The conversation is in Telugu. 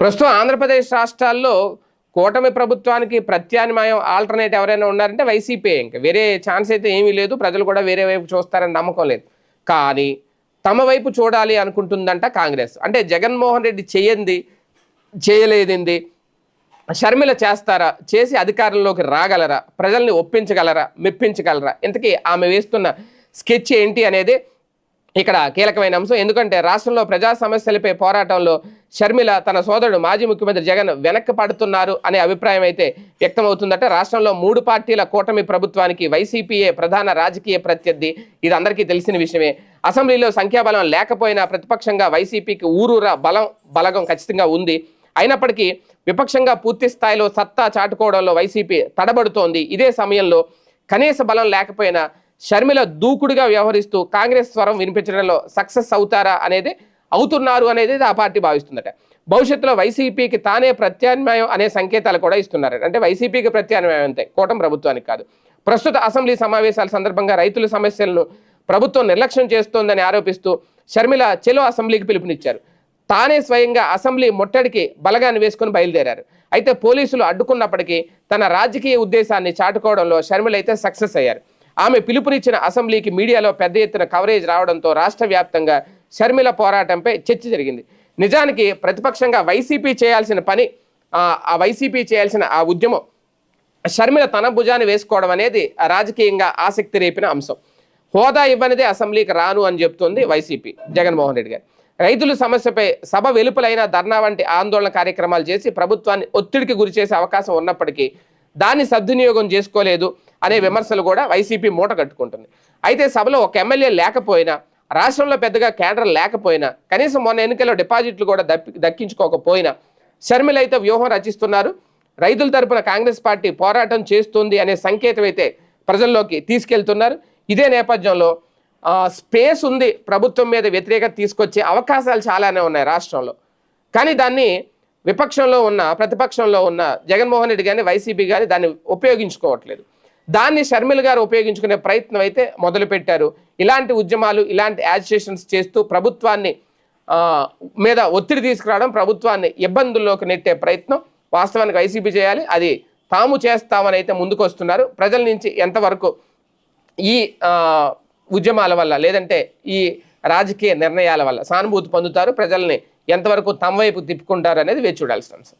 ప్రస్తుతం ఆంధ్రప్రదేశ్ రాష్ట్రాల్లో కూటమి ప్రభుత్వానికి ప్రత్యామ్నాయం ఆల్టర్నేట్ ఎవరైనా ఉన్నారంటే వైసీపీ ఇంకా. వేరే ఛాన్స్ అయితే ఏమీ లేదు. ప్రజలు కూడా వేరే వైపు చూస్తారని నమ్మకం లేదు. కానీ తమ వైపు చూడాలి అనుకుంటుందంట కాంగ్రెస్. అంటే జగన్మోహన్ రెడ్డి చేయంది చేయలేదింది షర్మిల చేస్తారా చేసి అధికారంలోకి రాగలరా ప్రజల్ని ఒప్పించగలరా మెప్పించగలరా ఇంతకీ ఆమె వేస్తున్న స్కెచ్ ఏంటి అనేది ఇక్కడ కీలకమైన అంశం. ఎందుకంటే రాష్ట్రంలో ప్రజా సమస్యలపై పోరాటంలో షర్మిల తన సోదరుడు మాజీ ముఖ్యమంత్రి జగన్ వెనక్కి పడుతున్నారు అనే అభిప్రాయం అయితే వ్యక్తమవుతుందట. రాష్ట్రంలో మూడు పార్టీల కూటమి ప్రభుత్వానికి వైసీపీఏ ప్రధాన రాజకీయ ప్రత్యర్థి. ఇది అందరికీ తెలిసిన విషయమే. అసెంబ్లీలో సంఖ్యాబలం లేకపోయినా ప్రతిపక్షంగా వైసీపీకి ఊరూరా బలం బలగం ఖచ్చితంగా ఉంది. అయినప్పటికీ విపక్షంగా పూర్తి స్థాయిలో సత్తా చాటుకోవడంలో వైసీపీ తడబడుతోంది. ఇదే సమయంలో కనీస బలం లేకపోయినా షర్మిల దూకుడుగా వ్యవహరిస్తూ కాంగ్రెస్ స్వరం వినిపించడంలో సక్సెస్ అవుతారా అనేది అవుతున్నారు అనేది ఆ పార్టీ భావిస్తుందట. భవిష్యత్తులో వైసీపీకి తానే ప్రత్యామ్నాయం అనే సంకేతాలు కూడా ఇస్తున్నారు అంటే వైసీపీకి ప్రత్యామ్నాయం అంతే కూటమి ప్రభుత్వానికి కాదు. ప్రస్తుత అసెంబ్లీ సమావేశాల సందర్భంగా రైతుల సమస్యలను ప్రభుత్వం నిర్లక్ష్యం చేస్తోందని ఆరోపిస్తూ షర్మిల చెలో అసెంబ్లీకి పిలుపునిచ్చారు. తానే స్వయంగా అసెంబ్లీ ముట్టడికి బలగాన్ని వేసుకుని బయలుదేరారు. అయితే పోలీసులు అడ్డుకున్నప్పటికీ తన రాజకీయ ఉద్దేశాన్ని చాటుకోవడంలో షర్మిల అయితే సక్సెస్ అయ్యారు. ఆమె పిలుపునిచ్చిన అసెంబ్లీకి మీడియాలో పెద్ద ఎత్తున కవరేజ్ రావడంతో రాష్ట్ర వ్యాప్తంగా షర్మిల పోరాటంపై చర్చ జరిగింది. నిజానికి ప్రతిపక్షంగా వైసీపీ చేయాల్సిన పని ఆ వైసీపీ చేయాల్సిన ఆ ఉద్యమం షర్మిల తన భుజాన్ని వేసుకోవడం అనేది రాజకీయంగా ఆసక్తి రేపిన అంశం. హోదా ఇవ్వనిదే అసెంబ్లీకి రాను అని చెప్తుంది వైసీపీ జగన్మోహన్ రెడ్డి గారు. రైతుల సమస్యపై సభ వెలుపలైన ధర్నా వంటి ఆందోళన కార్యక్రమాలు చేసి ప్రభుత్వాన్ని ఒత్తిడికి గురి చేసే అవకాశం ఉన్నప్పటికీ దాన్ని సద్వినియోగం చేసుకోలేదు అనే విమర్శలు కూడా వైసీపీ మూట కట్టుకుంటుంది. అయితే సభలో ఒక ఎమ్మెల్యే లేకపోయినా రాష్ట్రంలో పెద్దగా కేడర్ లేకపోయినా కనీసం మొన్న ఎన్నికల్లో డిపాజిట్లు కూడా దప్పి దక్కించుకోకపోయినా షర్మిల అయితే వ్యూహం రచిస్తున్నారు. రైతుల తరపున కాంగ్రెస్ పార్టీ పోరాటం చేస్తుంది అనే సంకేతం అయితే ప్రజల్లోకి తీసుకెళ్తున్నారు. ఇదే నేపథ్యంలో స్పేస్ ఉంది ప్రభుత్వం మీద వ్యతిరేకత తీసుకొచ్చే అవకాశాలు చాలానే ఉన్నాయి రాష్ట్రంలో. కానీ దాన్ని విపక్షంలో ఉన్న ప్రతిపక్షంలో ఉన్న జగన్మోహన్ రెడ్డి కానీ వైసీపీ కానీ దాన్ని ఉపయోగించుకోవట్లేదు. దాన్ని షర్మిల్ గారు ఉపయోగించుకునే ప్రయత్నం అయితే మొదలుపెట్టారు. ఇలాంటి ఉద్యమాలు ఇలాంటి యాజిటేషన్స్ చేస్తూ ప్రభుత్వాన్ని మీద ఒత్తిడి తీసుకురావడం ప్రభుత్వాన్ని ఇబ్బందుల్లోకి నెట్టే ప్రయత్నం వాస్తవానికి వైసీపీ చేయాలి. అది తాము చేస్తామని అయితే ముందుకు వస్తున్నారు ప్రజల నుంచి ఎంతవరకు ఈ ఉద్యమాల వల్ల లేదంటే ఈ రాజకీయ నిర్ణయాల వల్ల సానుభూతి పొందుతారు. ప్రజల్ని ఎంతవరకు తమ వైపు తిప్పుకుంటారు అనేది వేచి చూడాల్సిన అంశం.